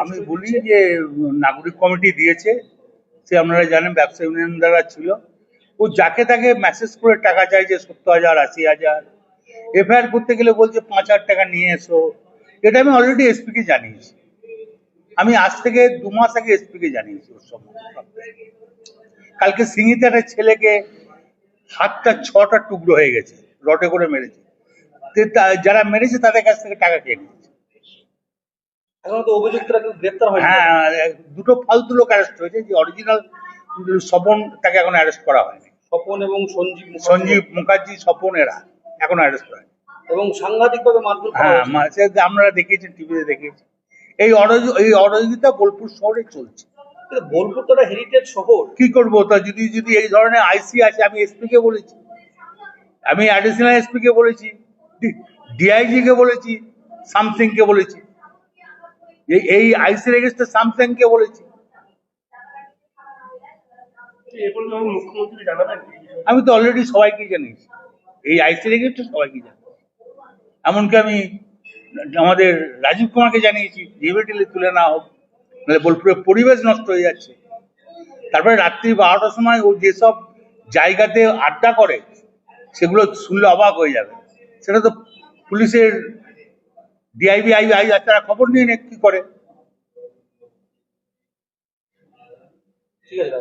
আমি বলি যে নাগরিক কমিটি দিয়েছে সে আপনারা জানেন ব্যবসা ইউনিয়ন দ্বারা ছিল। ও যাকে তাকে মেসেজ করে টাকা চাইছে সত্তর হাজার আশি হাজার। এফআইআর করতে গেলে বলছে পাঁচ হাজার টাকা নিয়ে এসো। এটা আমি অলরেডি এসপিকে জানিয়েছি। আমি আজ থেকে দু মাস আগে এসপিকে জানিয়েছি ওর সম্বন্ধে। কালকে সিঙ্গিতে একটা ছেলেকে হাতটা ছটা টুকরো হয়ে গেছে রটে করে মেরেছে। যারা মেরেছে তাদের কাছ থেকে টাকা খেয়ে নিয়েছে। এখনও তো অভিযুক্তরা কেউ গ্রেপ্তার হয়নি। হ্যাঁ দুটো ফালতু লোক অ্যারেস্ট হয়েছে যে অরিজিনাল স্বপন তাকে এখন অ্যারেস্ট করা হয়নি। স্বপন এবং সঞ্জীব সঞ্জীব মুখার্জি স্বপন এরা এখন অ্যারেস্ট হয়নি এবং সাংঘাতিক ভাবে মারধর হ্যাঁ আপনারা দেখিয়েছেন টিভিতে দেখিয়েছেন এই অরজ এই অরজিতা বোলপুর শহরে চলছে। বোলপুর তো হেরিটেজ শহর। কি করব? তা যদি যদি এই ধরনের আইসি আছে আমি এসপি কে বলেছি। আমি অ্যাডিশনাল এসপি কে বলেছি। ডিআইজি কে বলেছি সামথিং কে বলেছি। এই এই আইসি রেজিস্টার সামথিং কে বলেছি। আমি তো অলরেডি সবাইকে জানিয়েছি। এই আইসি রেজিস্টার সবাইকে জানি এমনকি আমি আমাদের রাজীব কুমারকে জানিয়েছি ইমিডিয়েটলি তুলে না হোক নাহলে বোলপুরের পরিবেশ নষ্ট হয়ে যাচ্ছে। তারপরে রাত্রি বারোটার সময় ও যেসব জায়গাতে আড্ডা করে সেগুলো শুনলে অবাক হয়ে যাবে। সেটা তো পুলিশের ডিআইবি আই আই তারা খবর নিয়ে নে কি করে? ঠিক আছে